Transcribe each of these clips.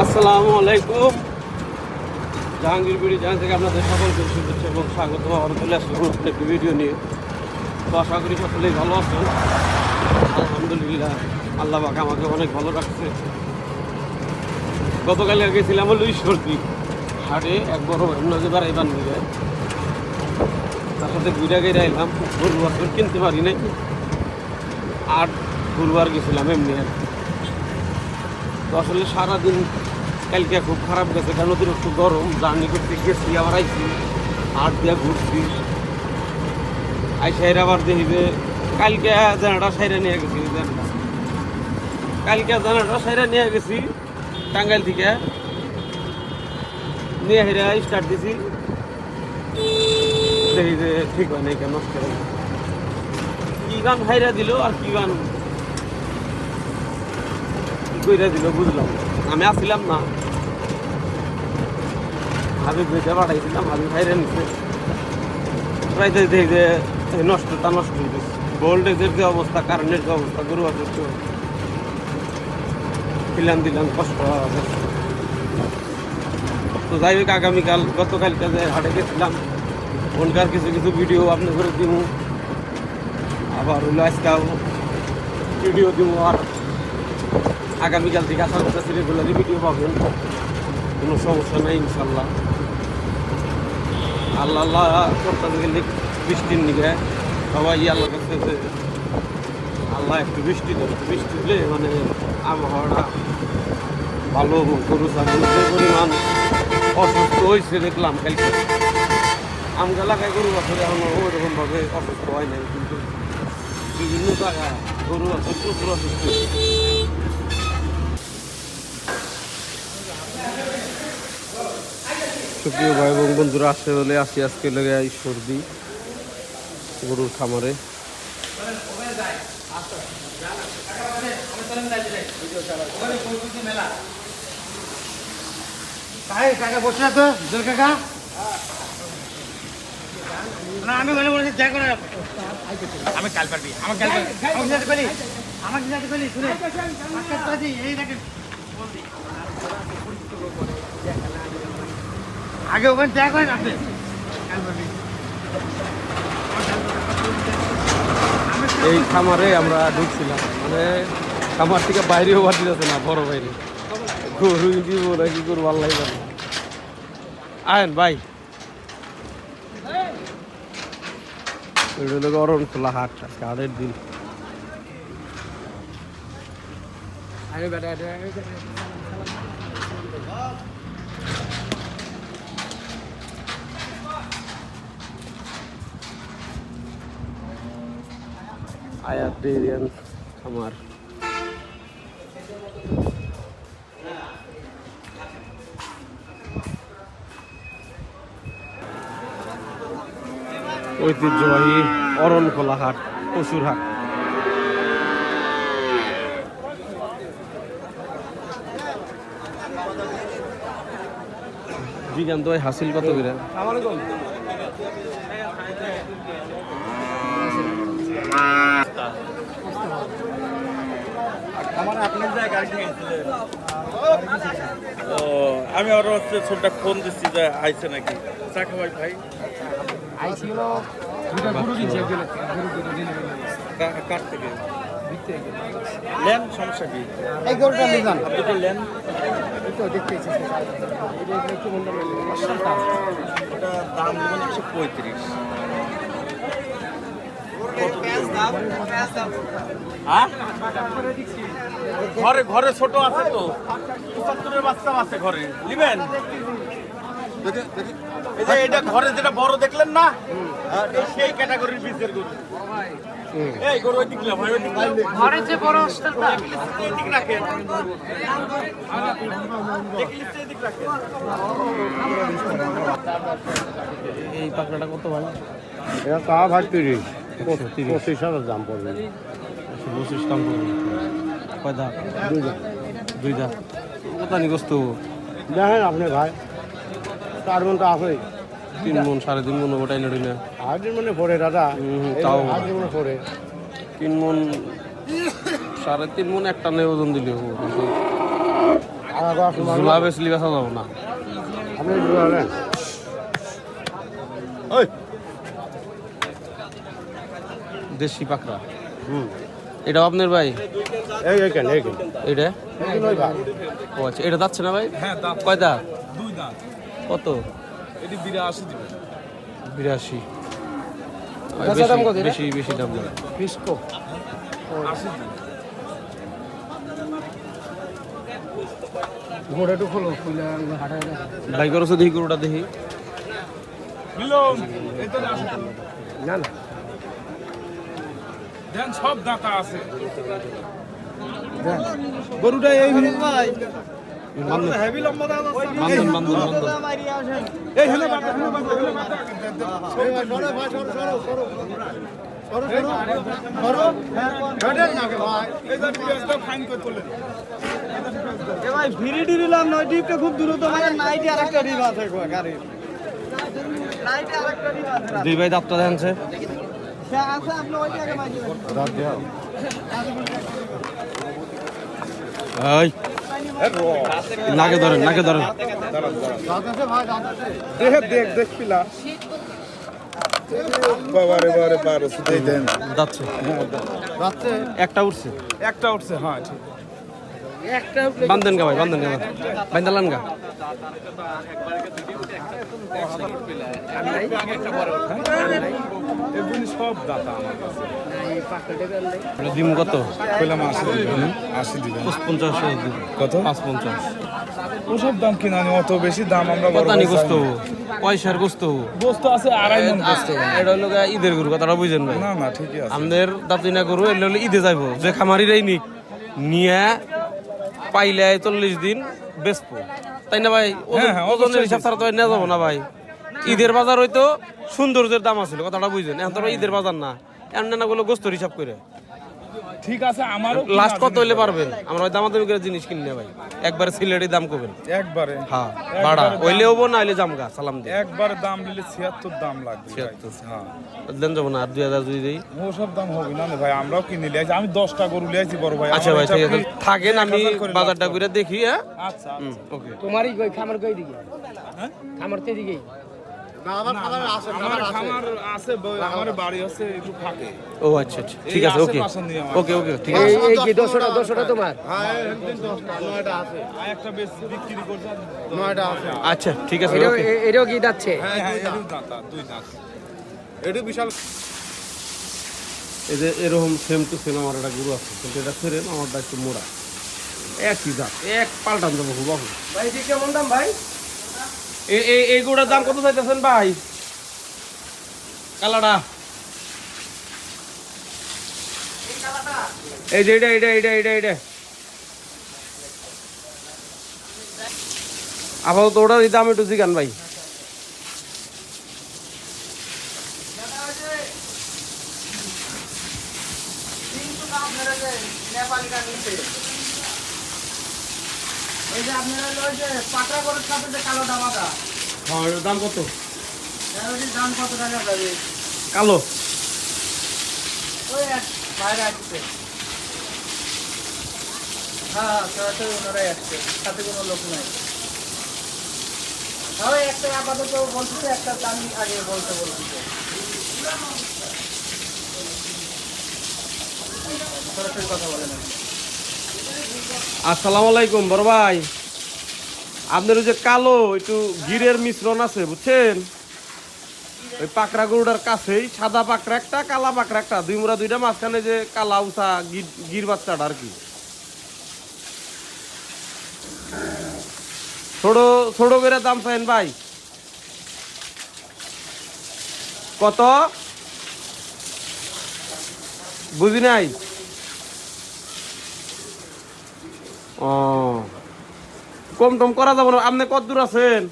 আসসালামু আলাইকুম। জাহাঙ্গীর থেকে আপনাদের সকলকে শুভেচ্ছা এবং স্বাগত। নতুন একটি ভিডিও নিয়ে। তো আশা করি সকলেই ভালো আছেন। আলহামদুলিল্লাহ, আল্লাহ পাক আমাকে অনেক ভালো রাখছে। গতকালে গেছিলাম হলো ঈশ্বরদী। হাটে এক বড় নদী বাড়াইবার নিয়ে তার সাথে ঘুরে গেড়ে এলাম। গরু কিনতে পারি নাই। আর গুরুবার গেছিলাম এমনি আর কি। তো আসলে সারাদিন কালকে খুব খারাপ গেছে, কারণ অতিরিক্ত গরম, জার্নি করতে গেছি, আবার আইছি, হাট দিয়ে ঘুরছি। আইসাইর আবার দেখিবে কালকে জানাটা সাইরা নিয়ে গেছি কালকে জানাটা সাইরা নিয়ে গেছি, টাঙ্গাইল থেকে। নিয়ে হেরা স্টার্ট দিছি। দেখি যে ঠিক হয় নাই কেন, নষ্ট। কি গান হাইরা দিল আর কি গান কইরা দিল, বুঝলাম। আমি আসছিলাম না। হাবিব বেজা পাঠাইছিলাম, হাবিব হাইরা নিছে। প্রায় দেখি যে নষ্টটা নষ্ট হয়ে গেছে ভোল্টেজের যে অবস্থা কারেন্টের যে অবস্থা, গরু আছে দিলাম দিলাম, কষ্ট তো যাই হোক, আগামীকাল, গতকালকে যে হাটে গেছিলাম, ওনকার কিছু কিছু ভিডিও আপনি করে দিব আবার হলো আজকাল ভিডিও দিব আর আগামীকাল থেকে আশা করতেছি রেগুলারই ভিডিও পাবেন। কোনো সমস্যা নেই, ইনশাল্লাহ। আল্লাহ আল্লাহ করতে গেলে বৃষ্টির নিগে সবাই আল্লাহ কাছে আল্লাহ একটু বৃষ্টি দেবে। বৃষ্টি দিলে মানে আবহাওয়াটা ভালো গরু, ছাগল যে পরিমাণ অসুস্থ হয়েছে দেখলাম কালকে। আমগা এলাকায় গরু, বছর এখনও ওইরকমভাবে অসুস্থ হয় নাই, কিন্তু বিভিন্ন জায়গায় গরু আছে প্রচুর অসুস্থ হয়েছে। সুপ্রিয় ভাই এবং বন্ধুরা আসে বলে আসি আজকে লেগে এই সর্দি গরুর খামারে। কাকা কাকা বসে তো জল কাকা? না আমি যা করে আমি কাল পারবি আমার কাল পারবি। করি করি শুনে। আজকে তো আছি, এই দেখেন। আগে ওখানে যা করেন আপনি এই খামারে আমরা ঢুকছিলাম। মানে খামার থেকে বাইরেও বাড়ি যাচ্ছে না বড় বাইরে। গরু দিব না কি করব আল্লাহ আয়েন ভাই। গরম খোলা হাট আজকে হাটের দিন। ডেরিয়ান খামার ঐতিহ্যবাহী অরণখোলা হাট পশুর হাট তো হাসিল কত করে? ও আমি আরও হচ্ছে ছোটটা ফোন দিচ্ছি যে আইছে নাকি। চা খাওয়াই ভাই। কা- কার থেকে? লেন সমস্যা কি? এই গরুটা নিলাম দুটো লেন। তো দেখতে দাম দেবেন একশো পঁয়ত্রিশ? ঘরে ঘরে ছোট আছে তো। পঁচাত্তরের বাচ্চাও আছে ঘরে। নিবেন? এই যে এটা ঘরে যেটা বড় দেখলেন না হ্যাঁ, সেই ক্যাটাগরির বীজের গরু। এই গরু ওই দিকলে ভাই ওই দিকলে ঘরে যে বড় হোস্টেলটা এই দিক রাখেন। এই দিক রাখেন। এই পাকড়াটা কত ভাই এটা তা ভাই তিরিশ তিরিশ পঁচিশ হাজার দাম পড়বে। পঁচিশ কাম করব কয় দাঁত? দুই কোথা নিগস্ত দেখেন আপনি ভাই চার মন তো আছে তিন মন সাড়ে তিন মন ওটাই নড়ি না হাট দিন মানে পড়ে দাদা। তাও। হাট দিন মানে পড়ে। তিন মন সাড়ে তিন মন একটা নেই ওজন দিলে হব কিন্তু। ঝুলা বেশলি বেচা যাব না। আপনি নেন। ওই দেশি পাকড়া হুম। এটাও আপনার ভাই? এটা? ও আচ্ছা এটা যাচ্ছে না ভাই? হ্যাঁ কয় দাঁত? কত? বিরাশি বেশি বেশি দাম ভাই করছ দেখি গরুটা দেখি। না না। দেন সব দাঁতা আছে। গরুটা এই ভাই ফিরি ডিরিলাম নয় ডিপটা খুব দূরত্ব মানে নাইটে আরেকটা ডিপ আছে গাড়ির নাইটে আরেকটা ডিপ আছে দুই ভাই দাঁতটা দেখাচ্ছে নাকে ধরেন নাকে ধরেন। দেখ পিলা। একটা উঠছে। একটা উঠছে হ্যাঁ ঠিক। বান্ধেন গা ভাই বান্ধেন গা বান্ধালান গা এগুলি সব দাতা আমার কাছে ডিম কত? কইলাম আশি দিবেন আশি দিবেন পাঁচ পঞ্চাশ কত? পাঁচ পঞ্চাশ ওসব দাম কিনা অত বেশি দাম আমরা গোস্ত পয়সার গোস্ত গোস্ত আছে আড়াই মন গোস্ত। এটা হলো ঈদের গরু কথাটা বুঝেন ভাই। না না ঠিকই আছে। আমাদের দাঁতিনা গরু এলে হলে ঈদে যাইবো। যে খামারিরাই নিক নিয়ে পাইলে চল্লিশ দিন বেচবো। তাই না ভাই? হ্যাঁ, হ্যাঁ, ওজনের হিসাব ছাড়া তো নিয়ে যাব না ভাই। ঈদের বাজার হয়তো সৌন্দর্যের দাম আছিল কথাটা বুঝলেন এখন তো ঈদের বাজার না। এমন নানাগুলো গুলো গোস্তর হিসাব করে। ঠিক আছে আমারও লাস্ট কত হইলে পারবেন? আমরা ওই দামাদামি করে জিনিস কিনে ভাই। একবারে সিলেটের দাম করবেন। একবারে। হ্যাঁ ভাড়া হইলে হব না হইলে জামগা সালাম দিয়ে একবারে দাম নিলে ছিয়াত্তর দাম লাগবে। 76 হ্যাঁ। দেন যাব না আর দুই হাজার দুই। দিই ওসব দাম হবে না ভাই আমরাও কিনে লিয়েছি আমি দশটা গরু লিয়েছি বড় ভাই আচ্ছা ভাই ঠিক আছে। থাকেন আমি বাজারটা করে দেখি হ্যাঁ? আচ্ছা ওকে। তোমারই খামার কই দিকে? হ্যাঁ? খামার তে দিকে? ও আচ্ছা আচ্ছা ঠিক আছে ওকে। আমার। ওকে ওকে ঠিক আছে। এই কি দশটা দশটা তোমার? আর একটা বেশ বিক্রি করছে। আর নয়টা আছে। আচ্ছা ঠিক আছে এটাও কি যাচ্ছে হ্যাঁ হ্যাঁ এটাও দাঁতা। দুই দাঁত। এই যে এরকম সেম টু সেম আমার একটা গরু আছে কিন্তু এটা ফেরেম আমারটা একটু মোড়া। একই দাম এক পাল্টান দেবো খুব ভাই কেমন দাম ভাই? এই দাম কত চাইতেছেন ভাই? কালাটা এই যে এটা এটা এটা এটা এটা আপাতত ওটার দাম একটু জিগান ভাই। যে আপনারা ওই যে পাকড়া গরুর সাথে যে কালো হ্যাঁ এটার দাম কত? ওটির দাম কত টাকা যাবে কালো? ওই এক বাইরে আসছে। হ্যাঁ সরাসরি ওনারাই আসছে। সাথে কোনো লোক নাই। তাও একটা আপাতত একটা দাম আগে বলতে সরাসরি কথা বলে না আসসালামু আলাইকুম বড় ভাই। আপনার ওই যে কালো, একটু গিরের মিশ্রণ আছে, বুঝছেন? ওই পাকড়া গরুটার কাছেই, সাদা পাকড়া একটা, কালা পাকড়া একটা, দুই মুড়া দুইটা, মাঝখানে যে কালা উষা গির- বাচ্চাটা আর কি। ছোট ছোট করে দাম চাইন ভাই। কত? বুঝি নাই? ও। কম টম করা যাব না, আপনি কত দূর আছেন?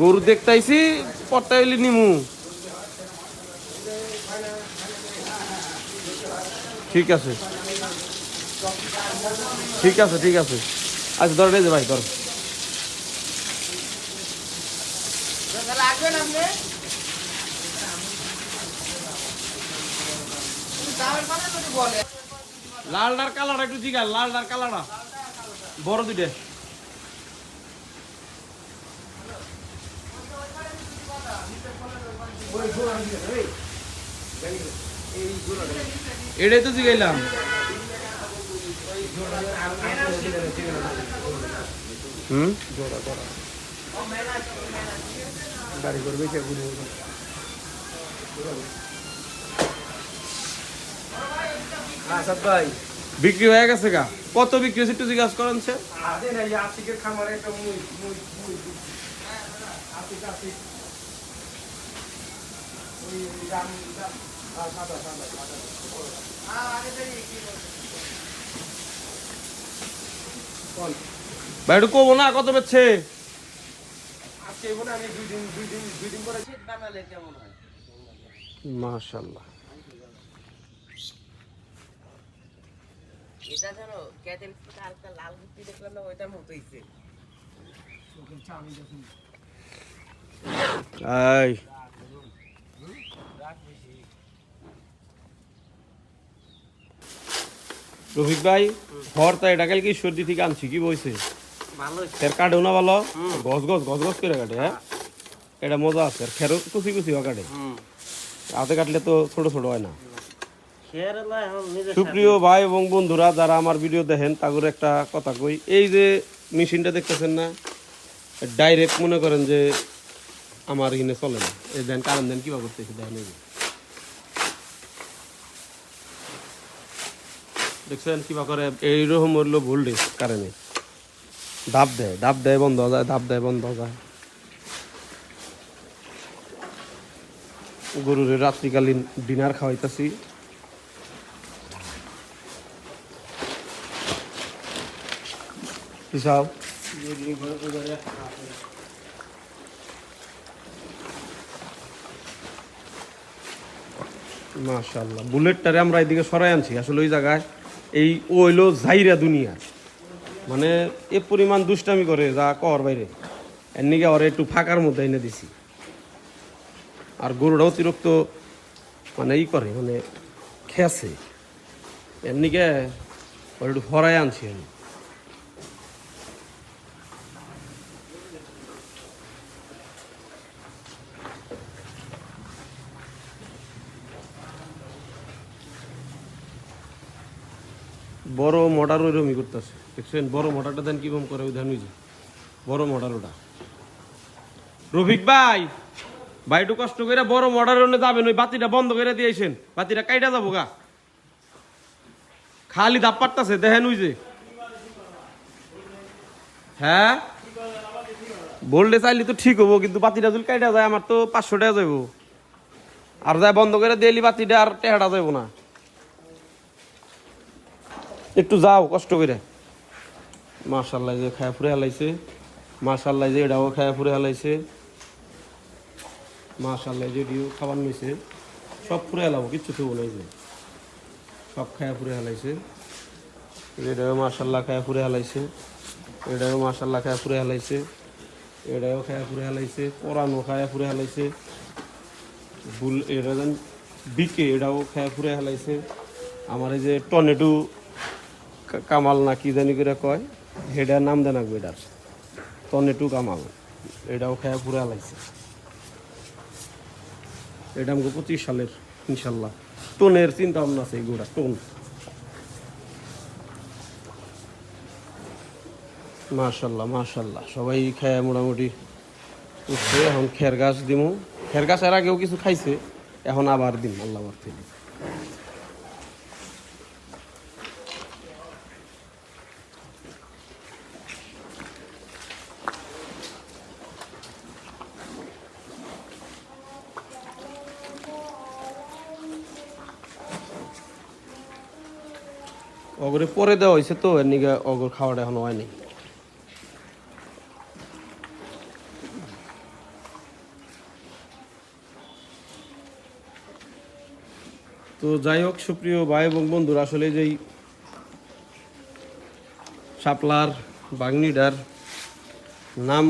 গরু দেখতাইছি, পট্টাইলি নিমু। ঠিক আছে। ঠিক আছে ঠিক আছে। আচ্ছা ধর, এই যে ভাই, ধর। বলে। লালটার কালার একটু জিগা লালটার কালারটা। বড় দুইটা। এটাই তো জিগাইলাম। হুম? গাড়ি করবে কে ঘুরে ভাই। বিক্রি হয়ে গেছে গা। কত বিক্রি হয়েছে একটু জিজ্ঞাসা করেন সে। আরে না খামারে একটা মুই মুই মুই আশিক আশিক ওই রাম রাম আর সাদা সাদা সাদা কোন ভাই একটু কবো না কত বেচছে আজকে বলে আমি দুই দিন দুই দিন দুই দিন পরে মাশাল্লাহ এটা ধরো ক্যাটেল আরেকটা লাল কুর্তি দেখলাম না ওইটার মতো হইছে। এই। রফিক ভাই হরতা এটা কালকে ঈশ্বরদী থেকে আনছি কি বইছে? এর কাটেও না ভালো? গছ গছ গছ গছ করে কাটে হ্যাঁ? এটা মজা আছে আর খেরো কুচি কুচি কাটে। হাতে কাটলে তো ছোট ছোট হয় না। সুপ্রিয় ভাই এবং বন্ধুরা যারা আমার ভিডিও দেখেন তাদের একটা কথা কই। এই যে মেশিনটা দেখতেছেন না ডাইরেক্ট মনে করেন যে আমার এখানে চলে না। এই দেন কারণ দেন কীভাবে করতেছি দেখেন এই দেখছেন কিবা করে এইরকম হলো ভোল্টেজ কারণে। দাব দেয় দাব দেয় বন্ধ হয়ে যায় দাব দেয় বন্ধ হয়ে যায়। গরুরে রাত্রিকালীন ডিনার খাওয়াইতেছি। হিসাব মাশাল্লাহ বুলেটটারে আমরা এদিকে সরাই আনছি। আসলে ওই জায়গায় এই ও হইল জাইরা দুনিয়া। মানে এ পরিমাণ দুষ্টামি করে, যা কর বাইরে। এর নিকে ওরা একটু ফাঁকার মধ্যে এনে দিছি। আর গরুটা অতিরিক্ত মানে ই করে মানে খেসে এর নিকে একটু ফরাই আনছি আমি। বড় মোটর ওইরকমই করতেছে। দেখছেন? বড় মোটরটা দেন কীরকম করে, ওই ধান বড় মোটর ওটা। রফিক ভাই ভাই একটু কষ্ট করে বড় মোটর ওনে যাবেন, ওই বাতিটা বন্ধ করে দিয়েছেন। বাতিটা কাইটা যাব গা। খালি দাপ পারতাছে দেখেন ওই যে। হ্যাঁ? বললে চাইলে তো ঠিক হব, কিন্তু বাতিটা যদি কাইটা যায়, আমার তো পাঁচশো টাকা যাব আর যায় বন্ধ করে দিলি বাতিটা আর টেহাটা যাব না। একটু যাও, কষ্ট করে। মাশাল্লাহ যে খায়া ফুরে হালাইছে। মাশাল্লাহ যে এটাও খায়া ফুরে হালাইছে। মাশাল্লাহ যে ডিও খাবার নিছে। সব ফুরে হালাবো, কিচ্ছু তো বলে যে। সব খায়া ফুরে হালাইছে। এটাও মাশাল্লাহ খায়া ফুরে হালাইছে। এটাও মাশাল্লাহ খায়া ফুরে হালাইছে। এটাও খায়া ফুরে হালাইছে। পরানো খায়া ফুরে হালাইছে। বুল এটা যেন বিকে, এটাও খায়া ফুরে হালাইছে। আমার এই যে কা- কামাল না কি জানি করে কয় হেডার নাম দেন আগবে এটার টর্নেটু কামাল। এটাও খেয়া পুরা লাগছে। এটা আমাকে পঁচিশ সালের, ইনশাল্লাহ। টোনের চিন্তা ভাবনা আছে এগুলা টোন। মাশাল্লাহ মাশাল্লাহ। সবাই খায় মোটামুটি উঠছে, এখন খের গাছ দিমু। খের গাছ এর আগেও কিছু খাইছে, এখন আবার দিন আল্লাহ থেকে অগরে পরে দেওয়া হয়েছে তো, এর নিকে অগর খাওয়াটা এখনও হয়নি। তো যাই হোক, সুপ্রিয় ভাই এবং বন্ধুরা, আসলে যেই শাপলার বাগনিডার নাম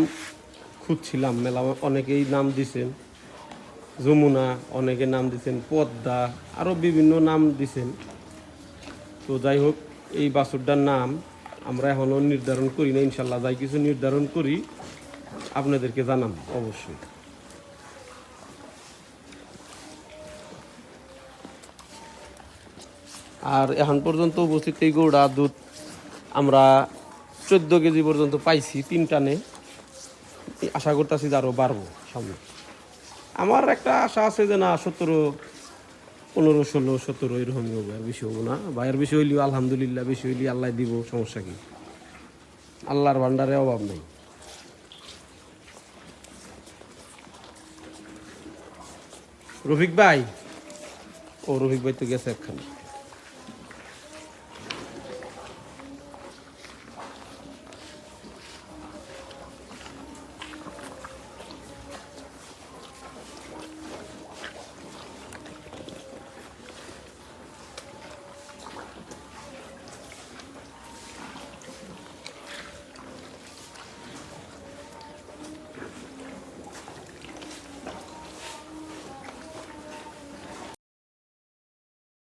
খুঁজছিলাম, মেলা অনেকেই নাম দিছেন। যমুনা, অনেকে নাম দিছেন, পদ্মা আরও বিভিন্ন নাম দিছেন। তো যাই হোক এই বাছুরটার নাম আমরা এখনও নির্ধারণ করি না, ইনশাল্লাহ যাই কিছু নির্ধারণ করি, আপনাদেরকে জানাম, অবশ্যই। আর এখন পর্যন্ত উপস্থিত এই গৌড়া দুধ আমরা চোদ্দ কেজি পর্যন্ত পাইছি তিন টানে। আশা করতেছি যে আরও বাড়বো সামনে। আমার একটা আশা আছে যে না, সতেরো পনেরো, ষোলো, সতেরো এরকমই হবে আর বেশি হব না। ভাইয়ের বেশি হইলেও আলহামদুলিল্লাহ, বেশি হইলে আল্লাহ দিব, সমস্যা কি? আল্লাহর ভান্ডারে অভাব নেই। রফিক ভাই? ও, রফিক ভাই তো গেছে একখানে।